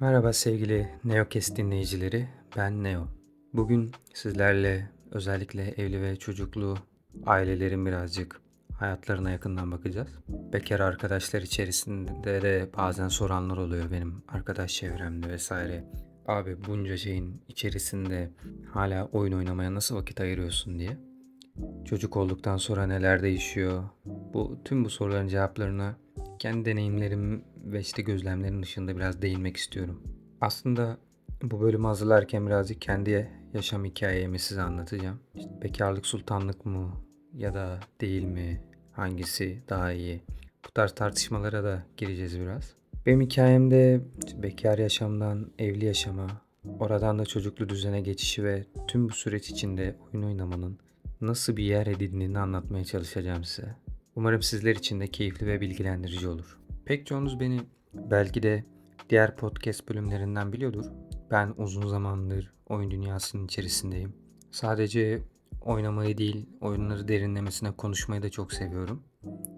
Merhaba sevgili Neokes dinleyicileri, ben Neo. Bugün sizlerle özellikle evli ve çocuklu ailelerin birazcık hayatlarına yakından bakacağız. Bekar arkadaşlar içerisinde de bazen soranlar oluyor benim arkadaş çevremde vesaire. Abi bunca şeyin içerisinde hala oyun oynamaya nasıl vakit ayırıyorsun diye. Çocuk olduktan sonra neler değişiyor? Bu tüm bu soruların cevaplarına kendi deneyimlerim ve işte gözlemlerin dışında biraz değinmek istiyorum. Aslında bu bölümü hazırlarken birazcık kendi yaşam hikayemi size anlatacağım. İşte bekarlık sultanlık mı ya da değil mi? Hangisi daha iyi? Bu tarz tartışmalara da gireceğiz biraz. Benim hikayemde bekar yaşamdan evli yaşama, oradan da çocuklu düzene geçişi ve tüm bu süreç içinde oyun oynamanın nasıl bir yer edindiğini anlatmaya çalışacağım size. Umarım sizler için de keyifli ve bilgilendirici olur. Pek çoğunuz beni belki de diğer podcast bölümlerinden biliyordur. Ben uzun zamandır oyun dünyasının içerisindeyim. Sadece oynamayı değil, oyunları derinlemesine konuşmayı da çok seviyorum.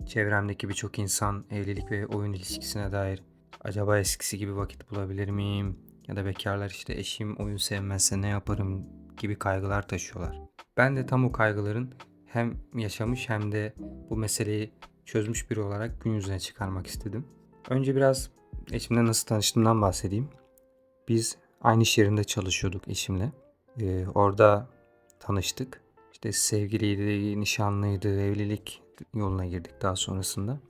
Çevremdeki birçok insan evlilik ve oyun ilişkisine dair acaba eskisi gibi vakit bulabilir miyim? Ya da bekarlar işte eşim oyun sevmezse ne yaparım gibi kaygılar taşıyorlar. Ben de tam o kaygıların hem yaşamış hem de bu meseleyi çözmüş biri olarak gün yüzüne çıkarmak istedim. Önce biraz eşimle nasıl tanıştığımdan bahsedeyim. Biz aynı iş yerinde çalışıyorduk eşimle. Ee, orada tanıştık. İşte sevgiliydi, nişanlıydı, evlilik yoluna girdik daha sonrasında.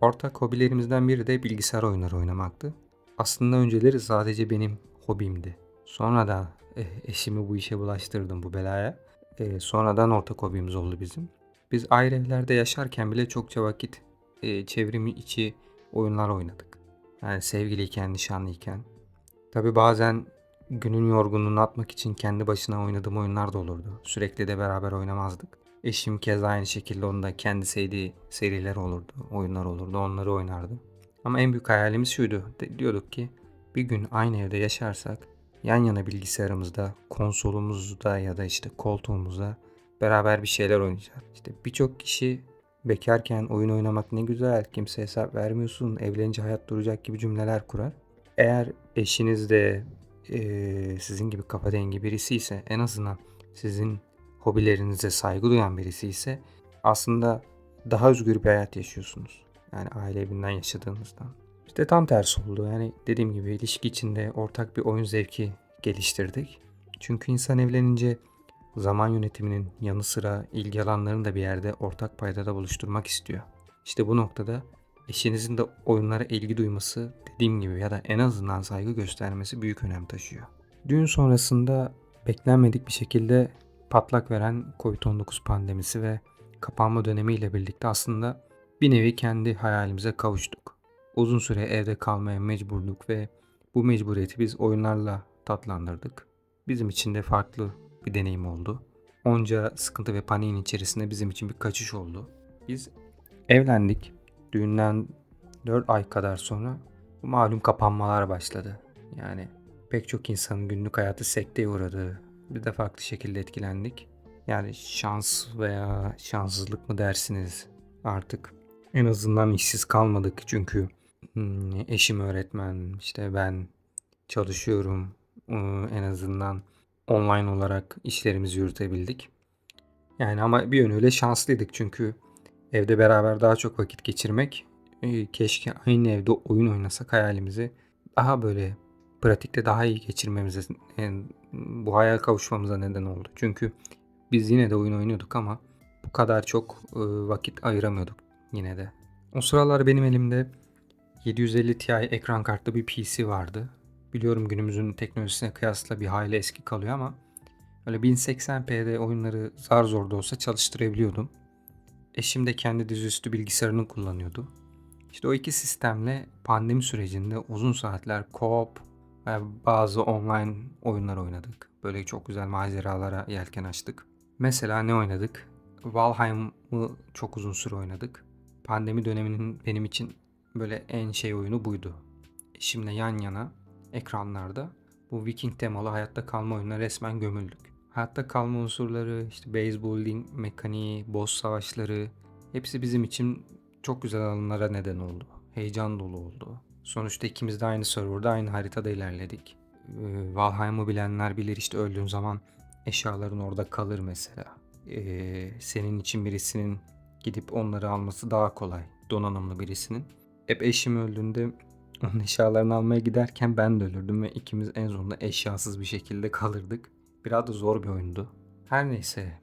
Ortak hobilerimizden biri de bilgisayar oyunları oynamaktı. Aslında önceleri sadece benim hobimdi. Sonra da eh, eşimi bu işe bulaştırdım bu belaya. E, sonradan ortak hobimiz oldu bizim. Biz ayrı evlerde yaşarken bile çokça vakit e, çevrimi içi oyunlar oynadık. Yani sevgiliyken, nişanlıyken. Tabi bazen günün yorgunluğunu atmak için kendi başına oynadığım oyunlar da olurdu. Sürekli de beraber oynamazdık. Eşim kez aynı şekilde onun da kendi sevdiği seriler olurdu, oyunlar olurdu, onları oynardı. Ama en büyük hayalimiz şuydu. Diyorduk ki bir gün aynı evde yaşarsak yan yana bilgisayarımızda, konsolumuzda ya da işte koltuğumuzda beraber bir şeyler oynayacağız. İşte birçok kişi bekarken oyun oynamak ne güzel, kimse hesap vermiyorsun, evlenince hayat duracak gibi cümleler kurar. Eğer eşiniz de e, sizin gibi kafa dengi birisi ise en azından sizin hobilerinize saygı duyan birisi ise aslında daha özgür bir hayat yaşıyorsunuz. Yani aile evinden yaşadığınızdan. İşte tam tersi oldu. Yani dediğim gibi ilişki içinde ortak bir oyun zevki geliştirdik. Çünkü insan evlenince zaman yönetiminin yanı sıra ilgi alanlarını da bir yerde ortak paydada buluşturmak istiyor. İşte bu noktada eşinizin de oyunlara ilgi duyması dediğim gibi ya da en azından saygı göstermesi büyük önem taşıyor. Düğün sonrasında beklenmedik bir şekilde patlak veren Covid-19 pandemisi ve kapanma dönemiyle birlikte aslında bir nevi kendi hayalimize kavuştuk. Uzun süre evde kalmaya mecburduk ve bu mecburiyeti biz oyunlarla tatlandırdık. Bizim için de farklı bir deneyim oldu. Onca sıkıntı ve paniğin içerisinde bizim için bir kaçış oldu. Biz evlendik. Düğünden 4 ay kadar sonra malum kapanmalar başladı. Yani pek çok insanın günlük hayatı sekteye uğradı. Bir de farklı şekilde etkilendik. Yani şans veya şanssızlık mı dersiniz artık en azından işsiz kalmadık çünkü eşim öğretmen, işte ben çalışıyorum. Ee, En azından online olarak işlerimizi yürütebildik. Yani ama bir yönüyle şanslıydık çünkü evde beraber daha çok vakit geçirmek, e, keşke aynı evde oyun oynasak hayalimizi daha böyle pratikte daha iyi geçirmemize, yani bu hayal kavuşmamıza neden oldu. Çünkü biz yine de oyun oynuyorduk ama bu kadar çok e, vakit ayıramıyorduk yine de. O sıralar benim elimde 750 Ti ekran kartlı bir PC vardı. Biliyorum günümüzün teknolojisine kıyasla bir hayli eski kalıyor ama öyle 1080p'de oyunları zar zor da olsa çalıştırabiliyordum. Eşim de kendi dizüstü bilgisayarını kullanıyordu. İşte o iki sistemle pandemi sürecinde uzun saatler co-op ve bazı online oyunlar oynadık. Böyle çok güzel maceralara yelken açtık. Mesela ne oynadık? Valheim'ı çok uzun süre oynadık. Pandemi döneminin benim için böyle en şey oyunu buydu. Eşimle yan yana ekranlarda bu Viking temalı hayatta kalma oyununa resmen gömüldük. Hayatta kalma unsurları, işte base building mekaniği, boss savaşları hepsi bizim için çok güzel alanlara neden oldu. Heyecan dolu oldu. Sonuçta ikimiz de aynı serverda aynı haritada ilerledik. Ee, Valheim'ı bilenler bilir işte öldüğün zaman eşyaların orada kalır mesela. Ee, senin için birisinin gidip onları alması daha kolay. Donanımlı birisinin. Hep eşim öldüğünde onun eşyalarını almaya giderken ben de ölürdüm ve ikimiz en sonunda eşyasız bir şekilde kalırdık. Biraz da zor bir oyundu. Her neyse.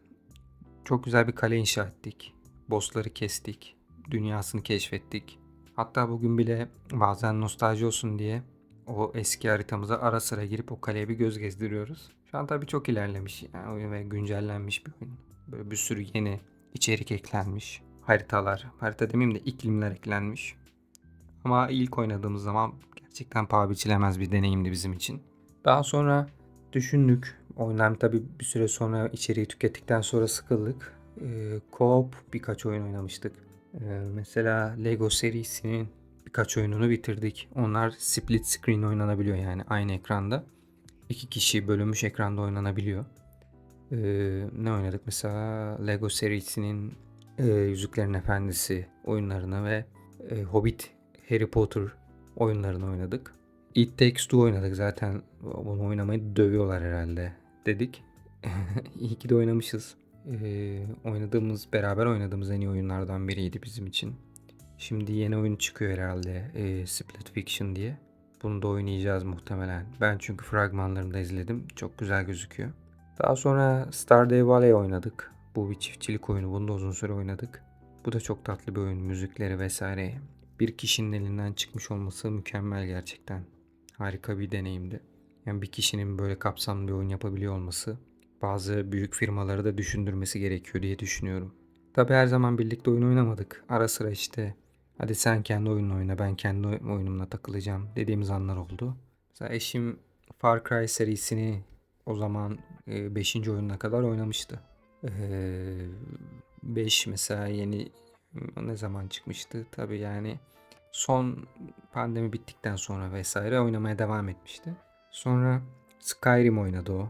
Çok güzel bir kale inşa ettik. Bossları kestik. Dünyasını keşfettik. Hatta bugün bile bazen nostalji olsun diye o eski haritamıza ara sıra girip o kaleye bir göz gezdiriyoruz. Şu an tabii çok ilerlemiş yani oyun ve güncellenmiş bir oyun. Böyle bir sürü yeni içerik eklenmiş. Haritalar, harita demeyeyim de iklimler eklenmiş. Ama ilk oynadığımız zaman gerçekten paha biçilemez bir deneyimdi bizim için. Daha sonra düşündük. Oyundan tabii bir süre sonra içeriği tükettikten sonra sıkıldık. Ee, co-op birkaç oyun oynamıştık. Ee, mesela Lego serisinin birkaç oyununu bitirdik. Onlar split screen oynanabiliyor yani aynı ekranda. İki kişi bölünmüş ekranda oynanabiliyor. Ee, ne oynadık mesela Lego serisinin e, Yüzüklerin Efendisi oyunlarını ve e, Hobbit, Harry Potter oyunlarını oynadık. It Takes Two oynadık zaten bunu oynamayı dövüyorlar herhalde dedik. İyi ki de oynamışız. Ee, oynadığımız, beraber oynadığımız en iyi oyunlardan biriydi bizim için. Şimdi yeni oyun çıkıyor herhalde e, Split Fiction diye. Bunu da oynayacağız muhtemelen. Ben çünkü fragmanlarını da izledim. Çok güzel gözüküyor. Daha sonra Stardew Valley oynadık. Bu bir çiftçilik oyunu. Bunu da uzun süre oynadık. Bu da çok tatlı bir oyun. Müzikleri vesaire. Bir kişinin elinden çıkmış olması mükemmel gerçekten. Harika bir deneyimdi. Yani bir kişinin böyle kapsamlı bir oyun yapabiliyor olması bazı büyük firmaları da düşündürmesi gerekiyor diye düşünüyorum. Tabi her zaman birlikte oyun oynamadık. Ara sıra işte hadi sen kendi oyununu oyna ben kendi oyunumla takılacağım dediğimiz anlar oldu. Mesela eşim Far Cry serisini o zaman 5. oyununa kadar oynamıştı. 5 mesela yeni ne zaman çıkmıştı? Tabi yani son pandemi bittikten sonra vesaire oynamaya devam etmişti. Sonra Skyrim oynadı o.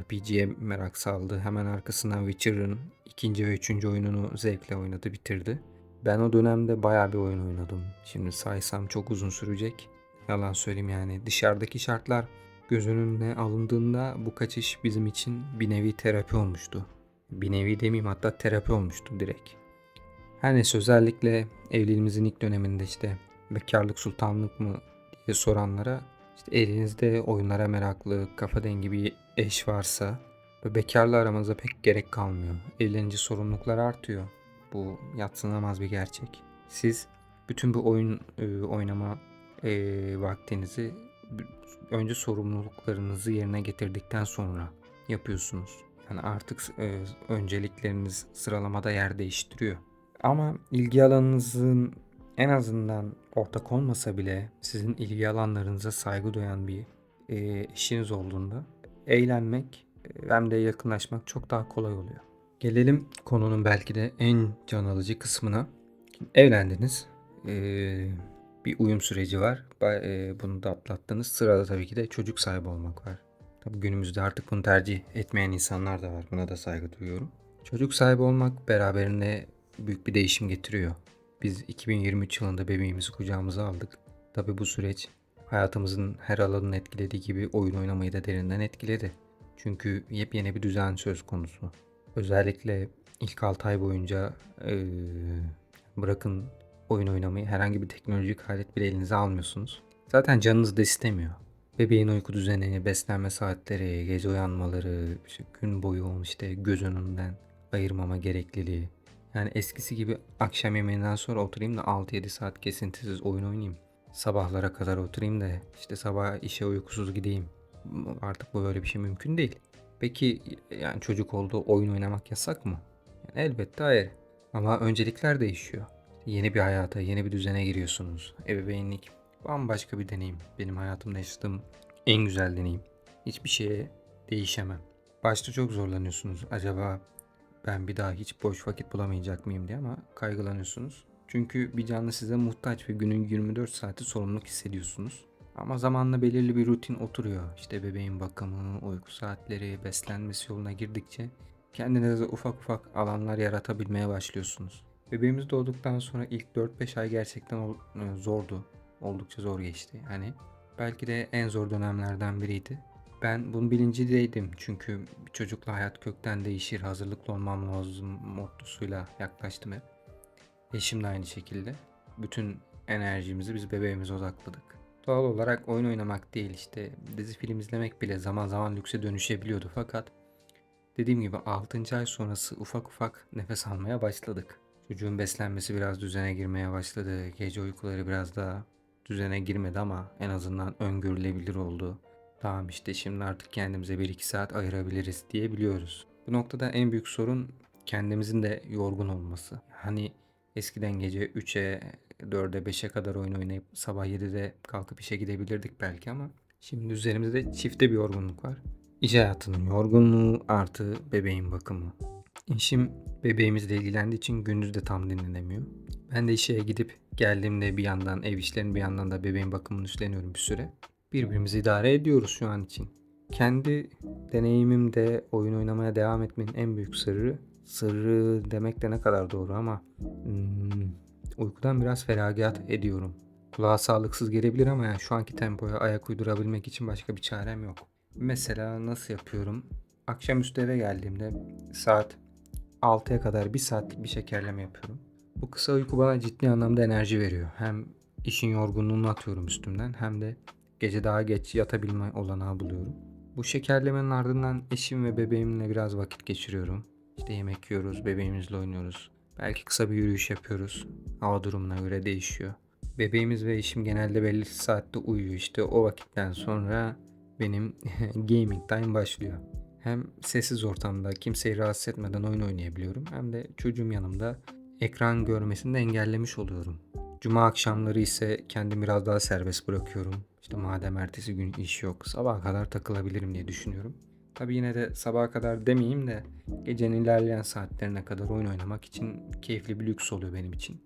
RPG'ye merak saldı. Hemen arkasından Witcher'ın ikinci ve üçüncü oyununu zevkle oynadı, bitirdi. Ben o dönemde bayağı bir oyun oynadım. Şimdi saysam çok uzun sürecek. Yalan söyleyeyim yani. Dışarıdaki şartlar göz önüne alındığında bu kaçış bizim için bir nevi terapi olmuştu. Bir nevi demeyeyim hatta terapi olmuştu direkt. Her neyse özellikle evliliğimizin ilk döneminde işte bekarlık sultanlık mı diye soranlara işte elinizde oyunlara meraklı, kafa dengi bir eş varsa ve bekarla aramanıza pek gerek kalmıyor. Evlenince sorumluluklar artıyor. Bu yatsınamaz bir gerçek. Siz bütün bu oyun e, oynama e, vaktinizi önce sorumluluklarınızı yerine getirdikten sonra yapıyorsunuz. Yani artık e, öncelikleriniz sıralamada yer değiştiriyor. Ama ilgi alanınızın en azından ortak olmasa bile sizin ilgi alanlarınıza saygı duyan bir e, işiniz olduğunda eğlenmek e, hem de yakınlaşmak çok daha kolay oluyor. Gelelim konunun belki de en can alıcı kısmına. Evlendiniz. Ee, bir uyum süreci var. E, bunu da atlattınız. Sırada tabii ki de çocuk sahibi olmak var. Tabii günümüzde artık bunu tercih etmeyen insanlar da var. Buna da saygı duyuyorum. Çocuk sahibi olmak beraberinde büyük bir değişim getiriyor. Biz 2023 yılında bebeğimizi kucağımıza aldık. Tabi bu süreç hayatımızın her alanını etkilediği gibi oyun oynamayı da derinden etkiledi. Çünkü yepyeni bir düzen söz konusu. Özellikle ilk 6 ay boyunca ee, bırakın oyun oynamayı herhangi bir teknolojik alet bile elinize almıyorsunuz. Zaten canınız da istemiyor. Bebeğin uyku düzeni, beslenme saatleri, gece uyanmaları, işte gün boyu işte göz önünden ayırmama gerekliliği, yani eskisi gibi akşam yemeğinden sonra oturayım da 6-7 saat kesintisiz oyun oynayayım. Sabahlara kadar oturayım da işte sabah işe uykusuz gideyim. Artık bu böyle bir şey mümkün değil. Peki yani çocuk olduğu oyun oynamak yasak mı? Yani elbette hayır. Ama öncelikler değişiyor. Yeni bir hayata, yeni bir düzene giriyorsunuz. Ebeveynlik bambaşka bir deneyim. Benim hayatımda yaşadığım en güzel deneyim. Hiçbir şeye değişemem. Başta çok zorlanıyorsunuz. Acaba ben bir daha hiç boş vakit bulamayacak mıyım diye ama kaygılanıyorsunuz. Çünkü bir canlı size muhtaç ve günün 24 saati sorumluluk hissediyorsunuz. Ama zamanla belirli bir rutin oturuyor. İşte bebeğin bakımı, uyku saatleri, beslenmesi yoluna girdikçe kendinize ufak ufak alanlar yaratabilmeye başlıyorsunuz. Bebeğimiz doğduktan sonra ilk 4-5 ay gerçekten e, zordu. oldukça zor geçti. Yani belki de en zor dönemlerden biriydi. Ben bunun bilincindeydim çünkü çocukla hayat kökten değişir, hazırlıklı olmam lazım mottosuyla yaklaştım hep. Eşim de aynı şekilde. Bütün enerjimizi biz bebeğimize odakladık. Doğal olarak oyun oynamak değil işte dizi film izlemek bile zaman zaman lükse dönüşebiliyordu fakat dediğim gibi 6. ay sonrası ufak ufak nefes almaya başladık. Çocuğun beslenmesi biraz düzene girmeye başladı. Gece uykuları biraz daha düzene girmedi ama en azından öngörülebilir oldu. Tamam işte şimdi artık kendimize 1-2 saat ayırabiliriz diyebiliyoruz. Bu noktada en büyük sorun kendimizin de yorgun olması. Hani eskiden gece 3'e, 4'e, 5'e kadar oyun oynayıp sabah 7'de kalkıp işe gidebilirdik belki ama şimdi üzerimizde çifte bir yorgunluk var. İş hayatının yorgunluğu artı bebeğin bakımı. Eşim bebeğimizle ilgilendiği için gündüz de tam dinlenemiyor. Ben de işe gidip geldiğimde bir yandan ev işlerini bir yandan da bebeğin bakımını üstleniyorum bir süre. Birbirimizi idare ediyoruz şu an için. Kendi deneyimimde oyun oynamaya devam etmenin en büyük sırrı, sırrı demek de ne kadar doğru ama hmm, uykudan biraz feragat ediyorum. Kulağa sağlıksız gelebilir ama yani şu anki tempoya ayak uydurabilmek için başka bir çarem yok. Mesela nasıl yapıyorum? Akşamüstü eve geldiğimde saat 6'ya kadar bir saatlik bir şekerleme yapıyorum. Bu kısa uyku bana ciddi anlamda enerji veriyor. Hem işin yorgunluğunu atıyorum üstümden hem de gece daha geç yatabilme olanağı buluyorum. Bu şekerlemenin ardından eşim ve bebeğimle biraz vakit geçiriyorum. İşte yemek yiyoruz, bebeğimizle oynuyoruz. Belki kısa bir yürüyüş yapıyoruz. Hava durumuna göre değişiyor. Bebeğimiz ve eşim genelde belli saatte uyuyor. İşte o vakitten sonra benim gaming time başlıyor. Hem sessiz ortamda kimseyi rahatsız etmeden oyun oynayabiliyorum hem de çocuğum yanımda ekran görmesini de engellemiş oluyorum. Cuma akşamları ise kendimi biraz daha serbest bırakıyorum. İşte madem ertesi gün iş yok sabaha kadar takılabilirim diye düşünüyorum. Tabi yine de sabaha kadar demeyeyim de gecenin ilerleyen saatlerine kadar oyun oynamak için keyifli bir lüks oluyor benim için.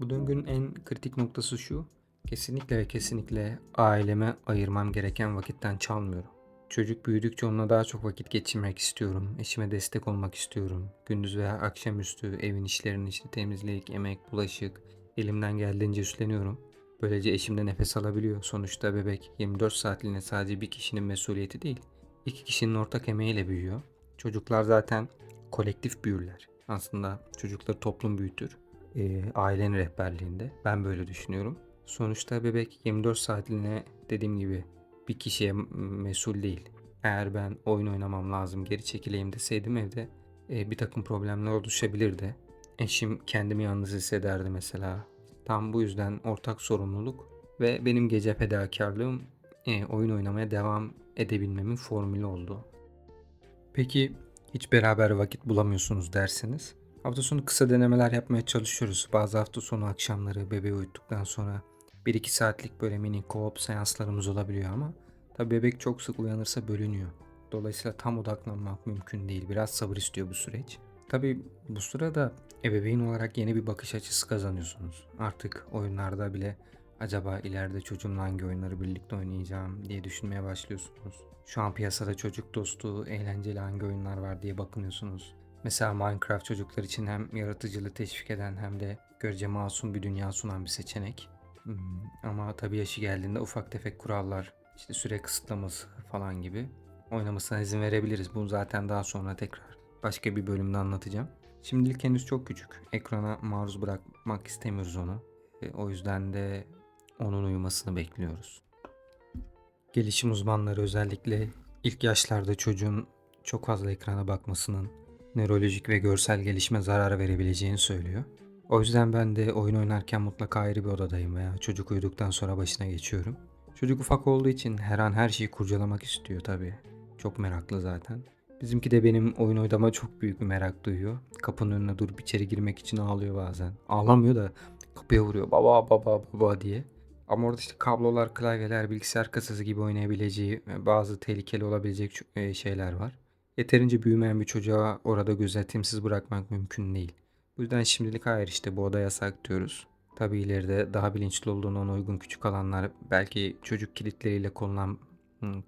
Bu döngünün en kritik noktası şu. Kesinlikle ve kesinlikle aileme ayırmam gereken vakitten çalmıyorum. Çocuk büyüdükçe onunla daha çok vakit geçirmek istiyorum. Eşime destek olmak istiyorum. Gündüz veya akşamüstü evin işlerini işte temizlik, yemek, bulaşık elimden geldiğince üstleniyorum. Böylece eşim de nefes alabiliyor. Sonuçta bebek 24 saatliğine sadece bir kişinin mesuliyeti değil. iki kişinin ortak emeğiyle büyüyor. Çocuklar zaten kolektif büyürler. Aslında çocukları toplum büyütür. Ee, ailenin rehberliğinde. Ben böyle düşünüyorum. Sonuçta bebek 24 saatliğine dediğim gibi bir kişiye mesul değil. Eğer ben oyun oynamam lazım geri çekileyim deseydim evde e, bir takım problemler oluşabilirdi. Eşim kendimi yalnız hissederdi mesela. Tam bu yüzden ortak sorumluluk ve benim gece fedakarlığım e, oyun oynamaya devam edebilmemin formülü oldu. Peki hiç beraber vakit bulamıyorsunuz dersiniz. Hafta sonu kısa denemeler yapmaya çalışıyoruz. Bazı hafta sonu akşamları bebeği uyuttuktan sonra 1-2 saatlik böyle mini co-op seanslarımız olabiliyor ama tabi bebek çok sık uyanırsa bölünüyor. Dolayısıyla tam odaklanmak mümkün değil. Biraz sabır istiyor bu süreç. Tabi bu sırada ebeveyn olarak yeni bir bakış açısı kazanıyorsunuz. Artık oyunlarda bile acaba ileride çocuğumla hangi oyunları birlikte oynayacağım diye düşünmeye başlıyorsunuz. Şu an piyasada çocuk dostu, eğlenceli hangi oyunlar var diye bakınıyorsunuz. Mesela Minecraft çocuklar için hem yaratıcılığı teşvik eden hem de görece masum bir dünya sunan bir seçenek. Hmm, ama tabii yaşı geldiğinde ufak tefek kurallar, işte süre kısıtlaması falan gibi oynamasına izin verebiliriz. Bunu zaten daha sonra tekrar başka bir bölümde anlatacağım. Şimdilik henüz çok küçük. Ekrana maruz bırakmak istemiyoruz onu. E, o yüzden de onun uyumasını bekliyoruz. Gelişim uzmanları özellikle ilk yaşlarda çocuğun çok fazla ekrana bakmasının nörolojik ve görsel gelişime zarar verebileceğini söylüyor. O yüzden ben de oyun oynarken mutlaka ayrı bir odadayım veya çocuk uyuduktan sonra başına geçiyorum. Çocuk ufak olduğu için her an her şeyi kurcalamak istiyor tabii. Çok meraklı zaten. Bizimki de benim oyun oynama çok büyük bir merak duyuyor. Kapının önüne durup içeri girmek için ağlıyor bazen. Ağlamıyor da kapıya vuruyor baba baba baba diye. Ama orada işte kablolar, klavyeler, bilgisayar kasası gibi oynayabileceği bazı tehlikeli olabilecek e, şeyler var. Yeterince büyümeyen bir çocuğa orada gözetimsiz bırakmak mümkün değil. Bu yüzden şimdilik hayır işte bu oda yasak diyoruz. Tabi ileride daha bilinçli olduğuna ona uygun küçük alanlar, belki çocuk kilitleriyle korunan,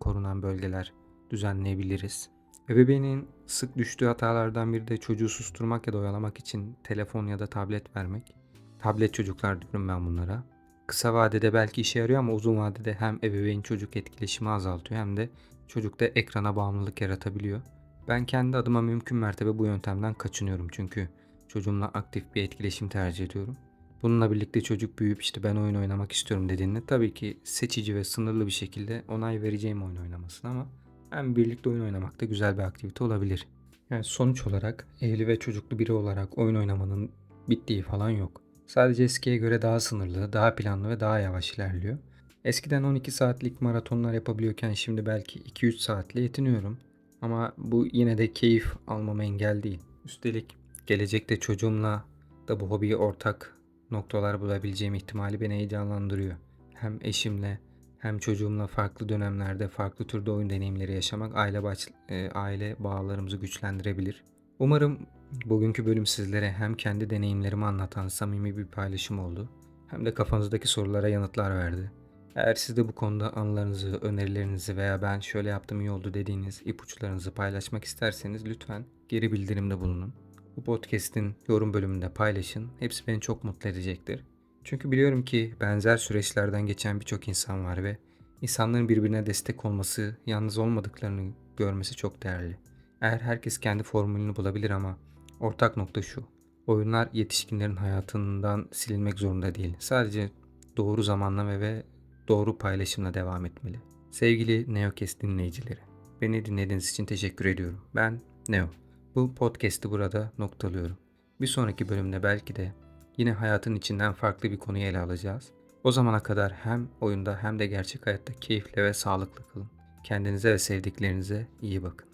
korunan bölgeler düzenleyebiliriz. Ebeveynin sık düştüğü hatalardan biri de çocuğu susturmak ya da oyalamak için telefon ya da tablet vermek. Tablet çocuklar diyorum ben bunlara. kısa vadede belki işe yarıyor ama uzun vadede hem ebeveyn çocuk etkileşimi azaltıyor hem de çocukta ekrana bağımlılık yaratabiliyor. Ben kendi adıma mümkün mertebe bu yöntemden kaçınıyorum çünkü çocuğumla aktif bir etkileşim tercih ediyorum. Bununla birlikte çocuk büyüyüp işte ben oyun oynamak istiyorum dediğinde tabii ki seçici ve sınırlı bir şekilde onay vereceğim oyun oynamasına ama hem birlikte oyun oynamak da güzel bir aktivite olabilir. Yani sonuç olarak evli ve çocuklu biri olarak oyun oynamanın bittiği falan yok. Sadece eskiye göre daha sınırlı, daha planlı ve daha yavaş ilerliyor. Eskiden 12 saatlik maratonlar yapabiliyorken şimdi belki 2-3 saatle yetiniyorum. Ama bu yine de keyif almama engel değil. Üstelik gelecekte çocuğumla da bu hobiye ortak noktalar bulabileceğim ihtimali beni heyecanlandırıyor. Hem eşimle hem çocuğumla farklı dönemlerde farklı türde oyun deneyimleri yaşamak aile baş, e, aile bağlarımızı güçlendirebilir. Umarım bugünkü bölüm sizlere hem kendi deneyimlerimi anlatan samimi bir paylaşım oldu hem de kafanızdaki sorulara yanıtlar verdi. Eğer siz de bu konuda anılarınızı, önerilerinizi veya ben şöyle yaptım iyi oldu dediğiniz ipuçlarınızı paylaşmak isterseniz lütfen geri bildirimde bulunun. Bu podcast'in yorum bölümünde paylaşın. Hepsi beni çok mutlu edecektir. Çünkü biliyorum ki benzer süreçlerden geçen birçok insan var ve insanların birbirine destek olması, yalnız olmadıklarını görmesi çok değerli. Eğer herkes kendi formülünü bulabilir ama ortak nokta şu. Oyunlar yetişkinlerin hayatından silinmek zorunda değil. Sadece doğru zamanlama ve doğru paylaşımla devam etmeli. Sevgili Neocast dinleyicileri, beni dinlediğiniz için teşekkür ediyorum. Ben Neo. Bu podcast'i burada noktalıyorum. Bir sonraki bölümde belki de yine hayatın içinden farklı bir konuyu ele alacağız. O zamana kadar hem oyunda hem de gerçek hayatta keyifle ve sağlıklı kalın. Kendinize ve sevdiklerinize iyi bakın.